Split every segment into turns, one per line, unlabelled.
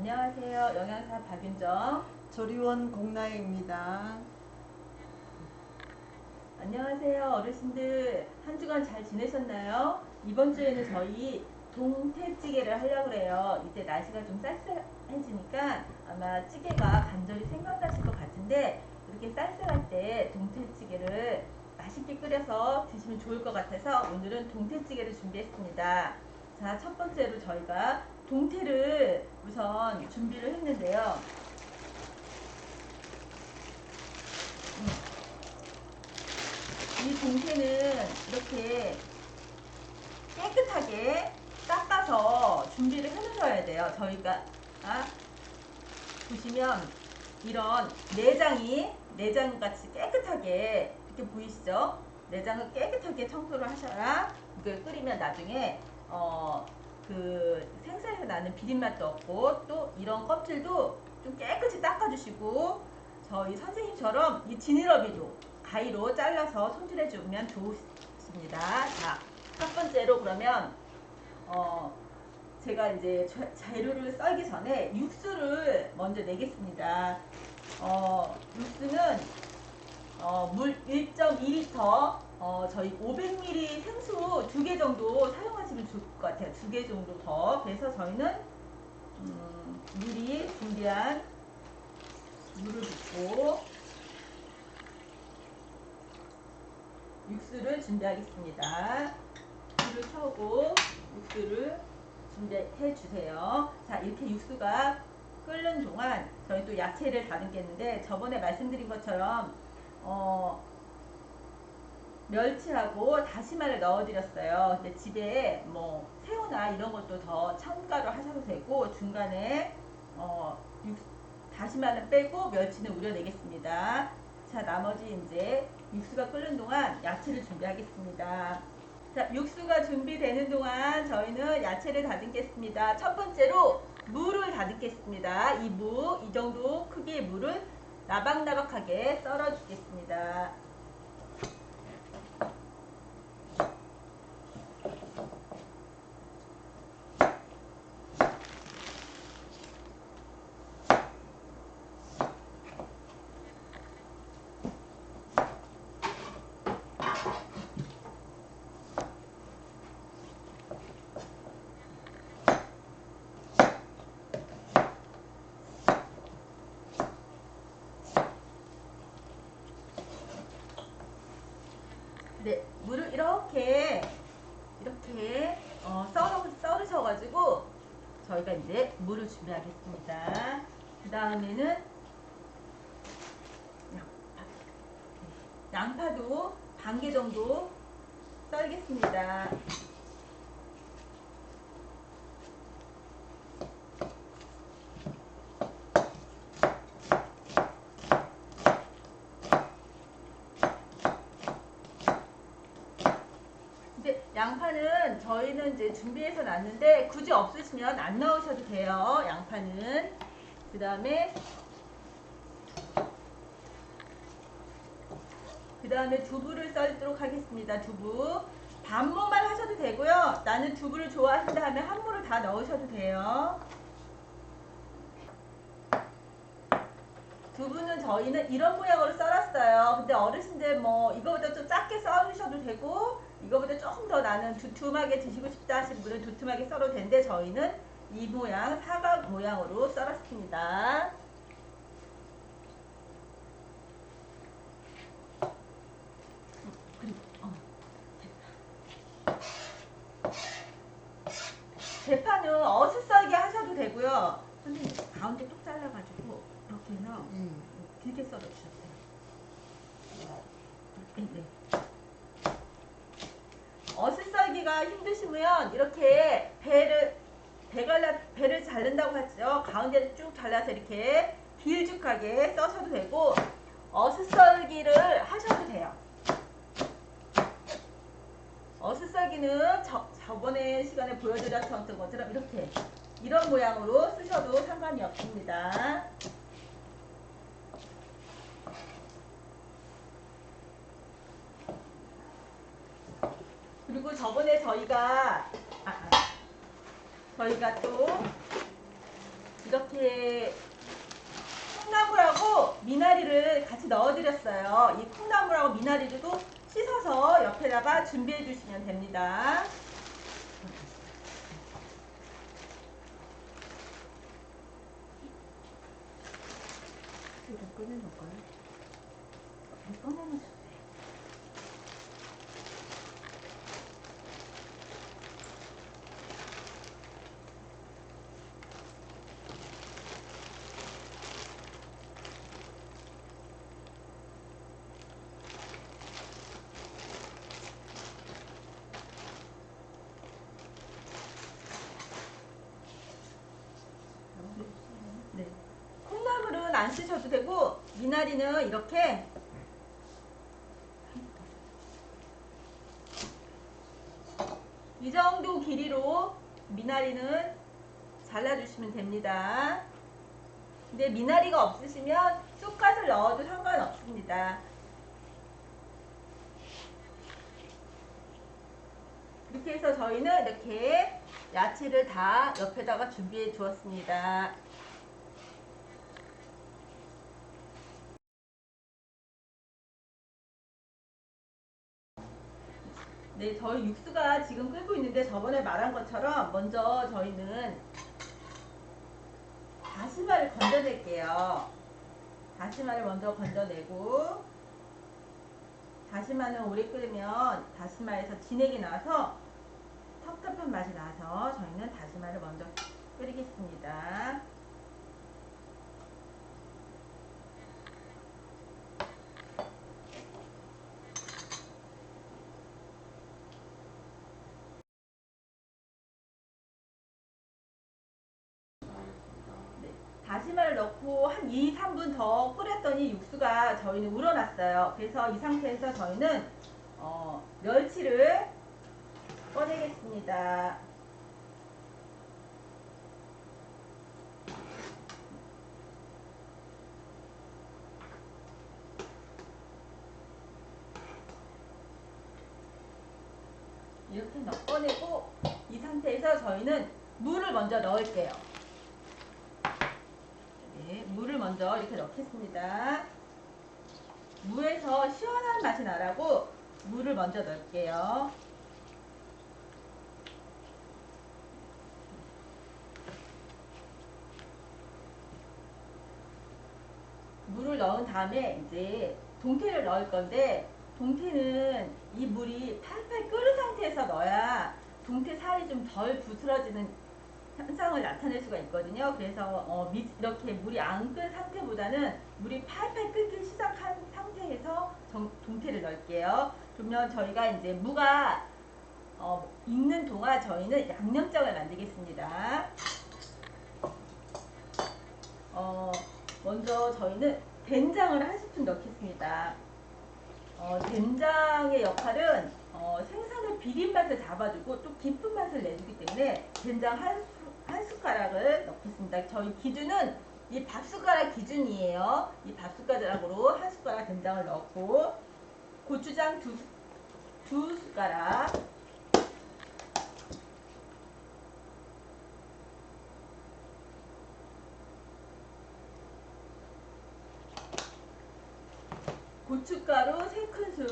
안녕하세요. 영양사 박윤정.
조리원 공나혜입니다.
안녕하세요. 어르신들 한 주간 잘 지내셨나요? 이번 주에는 저희 동태찌개를 하려고 그래요. 이제 날씨가 좀 쌀쌀해지니까 아마 찌개가 간절히 생각나실 것 같은데 이렇게 쌀쌀할 때 동태찌개를 맛있게 끓여서 드시면 좋을 것 같아서 오늘은 동태찌개를 준비했습니다. 자, 첫 번째로 저희가 동태를 우선 준비를 했는데요. 이 동태는 이렇게 깨끗하게 닦아서 준비를 해 놓으셔야 돼요. 저희가 아, 보시면 이런 내장이 내장 같이 깨끗하게 이렇게 보이시죠? 내장을 깨끗하게 청소를 하셔야 이걸 끓이면 나중에 어 그 생선에서 나는 비린맛도 없고 또 이런 껍질도 좀 깨끗이 닦아주시고 저희 선생님처럼 이 지느러미도 가위로 잘라서 손질해 주면 좋습니다. 자, 첫 번째로 그러면 어 제가 이제 자- 재료를 썰기 전에 육수를 먼저 내겠습니다. 어, 육수는 어, 물 1.2리터 어, 저희 500ml 생수 두 개 정도 사용하시면 좋을 것 같아요. 두 개 정도 더. 그래서 저희는 음, 미리 준비한 물을 붓고 육수를 준비하겠습니다. 불을 켜고 육수를 준비해 주세요. 자, 이렇게 육수가 끓는 동안 저희 또 야채를 다듬겠는데 저번에 말씀드린 것처럼 어, 멸치하고 다시마를 넣어드렸어요. 근데 집에 뭐 새우나 이런 것도 더 첨가로 하셔도 되고 중간에 어, 육, 다시마는 빼고 멸치는 우려내겠습니다. 자, 나머지 이제 육수가 끓는 동안 야채를 준비하겠습니다. 자, 육수가 준비되는 동안 저희는 야채를 다듬겠습니다. 첫 번째로 무를 다듬겠습니다. 이 무, 이 정도 크기의 무를 나박나박하게 썰어 주겠습니다. 네, 물을 이렇게 이렇게 어, 썰어 썰으셔가지고 저희가 이제 물을 준비하겠습니다. 그 다음에는 양파, 양파도 반 개 정도 썰겠습니다. 근데 양파는 저희는 이제 준비해서 놨는데 굳이 없으시면 안 넣으셔도 돼요. 양파는. 그 다음에 그 다음에 두부를 썰도록 하겠습니다. 두부. 반모만 하셔도 되고요. 나는 두부를 좋아한다 하면 한 모를 다 넣으셔도 돼요. 두부는 저희는 이런 모양으로 썰었어요. 근데 어르신들 뭐 이거보다 좀 작게 썰으셔도 되고 이거보다 조금 더 나는 두툼하게 드시고 싶다 하시는 분은 두툼하게 썰어도 되는데 저희는 이 모양 사각 모양으로 썰었습니다. 대파는 어슷썰게 하셔도 되고요. 선생님 가운데 뚝 잘라가지고 이렇게 해서
음.
길게 썰어주셨어요. 네, 네. 어슷썰기가 힘드시면 이렇게 배를 배갈라 배를 자른다고 하죠. 가운데를 쭉 잘라서 이렇게 길쭉하게 써셔도 되고 어슷썰기를 하셔도 돼요. 어슷썰기는 저, 저번에 시간에 보여드렸던 것처럼 이렇게 이런 모양으로 쓰셔도 상관이 없습니다. 그리고 저번에 저희가 아, 아, 저희가 또 이렇게 콩나물하고 미나리를 같이 넣어드렸어요. 이 콩나물하고 미나리도 씻어서 옆에다가 준비해 주시면 됩니다.
이거 꺼내놓을까요?
꺼내면 좋아요. 네. 콩나물은 안 쓰셔도 되고 미나리는 이렇게 이 정도 길이로 미나리는 잘라주시면 됩니다. 근데 미나리가 없으시면 쑥갓을 넣어도 상관없습니다. 이렇게 해서 저희는 이렇게 야채를 다 옆에다가 준비해 주었습니다. 네, 저희 육수가 지금 끓고 있는데 저번에 말한 것처럼 먼저 저희는 다시마를 건져낼게요. 다시마를 먼저 건져내고 다시마는 오래 끓이면 다시마에서 진액이 나와서 텁텁한 맛이 나서 저희는 다시마를 먼저 끓이겠습니다. 네, 다시마를 넣고 한 2, 3분 더 끓였더니 육수가 저희는 우러났어요. 그래서 이 상태에서 저희는 어, 멸치를 꺼내겠습니다. 이렇게 넣 꺼내고 이 상태에서 저희는 물을 먼저 넣을게요. 네, 물을 먼저 이렇게 넣겠습니다. 무에서 시원한 맛이 나라고 물을 먼저 넣을게요. 물을 넣은 다음에 이제 동태를 넣을 건데 동태는 이 물이 팔팔 끓은 상태에서 넣어야 동태 살이 좀 덜 부스러지는 현상을 나타낼 수가 있거든요. 그래서 어, 미- 이렇게 물이 안 끓은 상태보다는 물이 팔팔 끓기 시작한 상태에서 정- 동태를 넣을게요. 그러면 저희가 이제 무가 어, 익는 동안 저희는 양념장을 만들겠습니다. 어, 먼저 저희는 된장을 한 스푼 넣겠습니다. 어, 된장의 역할은 어, 생선의 비린 맛을 잡아주고 또 깊은 맛을 내주기 때문에 된장 한, 수- 한 숟가락을 넣겠습니다. 저희 기준은 이 밥숟가락 기준이에요. 이 밥숟가락으로 한 숟가락 된장을 넣고 고추장 두, 수- 두 숟가락 고춧가루 세 큰술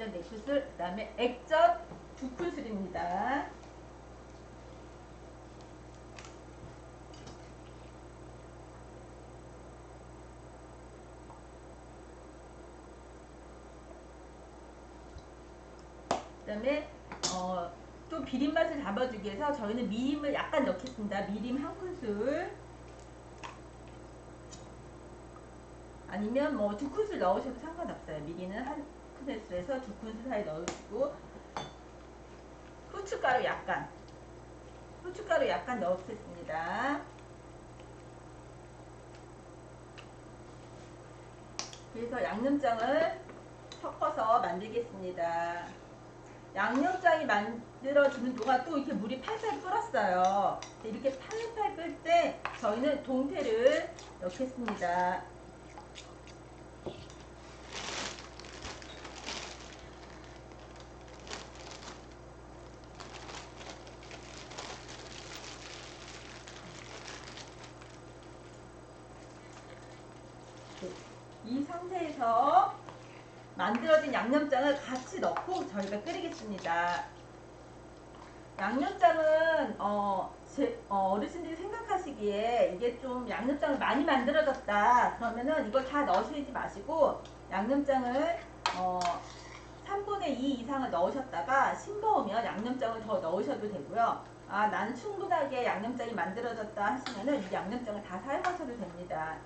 100ml 맥주술, 그 다음에 액젓 2큰술입니다. 그 다음에 어, 좀 비린 맛을 잡아주기 위해서 저희는 미림을 약간 넣겠습니다. 미림 한 큰술 아니면 뭐 두 큰술 넣으셔도 상관없어요. 미리는 한 큰술에서 두 큰술 사이 넣으시고 후춧가루 약간 후춧가루 약간 넣겠습니다. 그래서 양념장을 섞어서 만들겠습니다. 양념장이 만들어지는 동안 또 이렇게 물이 팔팔 끓었어요. 이렇게 팔팔 끓을 때 저희는 동태를 넣겠습니다. 이 상태에서 만들어진 양념장을 같이 넣고 저희가 끓이겠습니다. 양념장은 어, 제, 어, 어르신들이 생각하시기에 이게 좀 양념장을 많이 만들어졌다 그러면은 이걸 다 넣으시지 마시고 양념장을 어, 3분의 2 이상을 넣으셨다가 싱거우면 양념장을 더 넣으셔도 되고요. 아 나는 충분하게 양념장이 만들어졌다 하시면은 이 양념장을 다 사용하셔도 됩니다.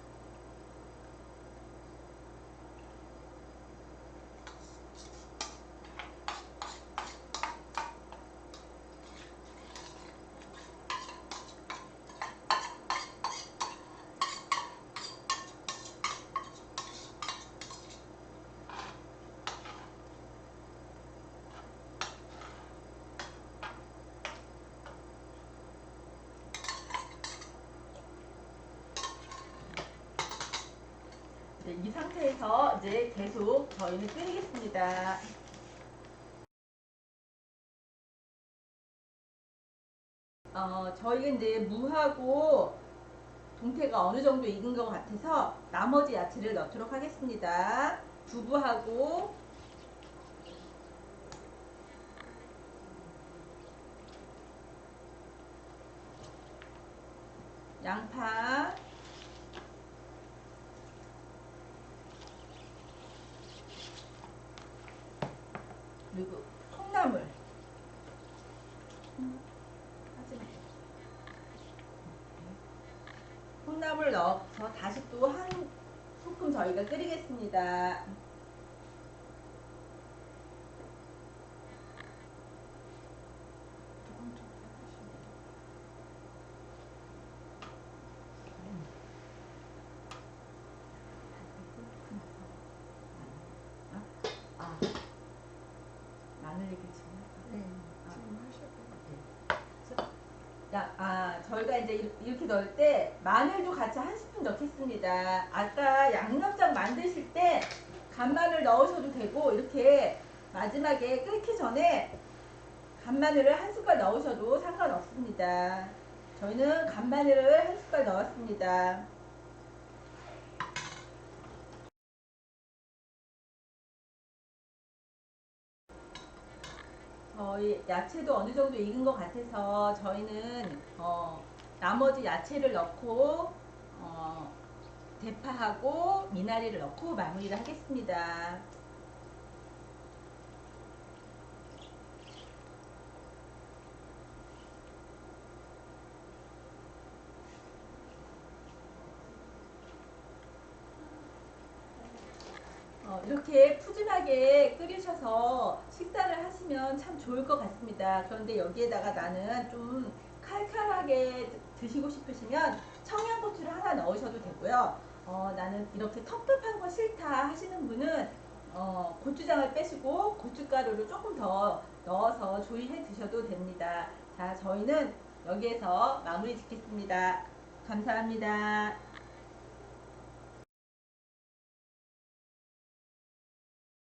네, 이 상태에서 이제 계속 저희는 끓이겠습니다. 어, 저희가 이제 무하고 동태가 어느 정도 익은 것 같아서 나머지 야채를 넣도록 하겠습니다. 두부하고 양파 그리고 콩나물. 콩나물 넣어서 다시 또 한 소끔 저희가 끓이겠습니다.
조금 좀 해주시면
아, 마늘 얘기 지금 할까?
네,
아.
지금 하실 것 같아요.
야, 아, 저희가 이제 이- 이렇게 넣을 때 마늘도 같이 한 스푼 넣겠습니다. 아까 양념장 만드실 때 간마늘 넣으셔도 되고 이렇게 마지막에 끓기 전에 간마늘을 한 숟갈 넣으셔도 상관없습니다. 저희는 간마늘을 한 숟갈 넣었습니다. 저희 야채도 어느 정도 익은 것 같아서 저희는 어, 나머지 야채를 넣고 어, 대파하고 미나리를 넣고 마무리를 하겠습니다. 어, 이렇게 푸짐하게 끓이셔서 식사를 하시면 참 좋을 것 같습니다. 그런데 여기에다가 나는 좀 칼칼하게 드- 드시고 싶으시면 청양고추를 하나 넣으셔도 되고요. 어, 나는 이렇게 텁텁한 거 싫다 하시는 분은 어, 고추장을 빼시고 고춧가루를 조금 더 넣어서 조리해 드셔도 됩니다. 자, 저희는 여기에서 마무리 짓겠습니다. 감사합니다.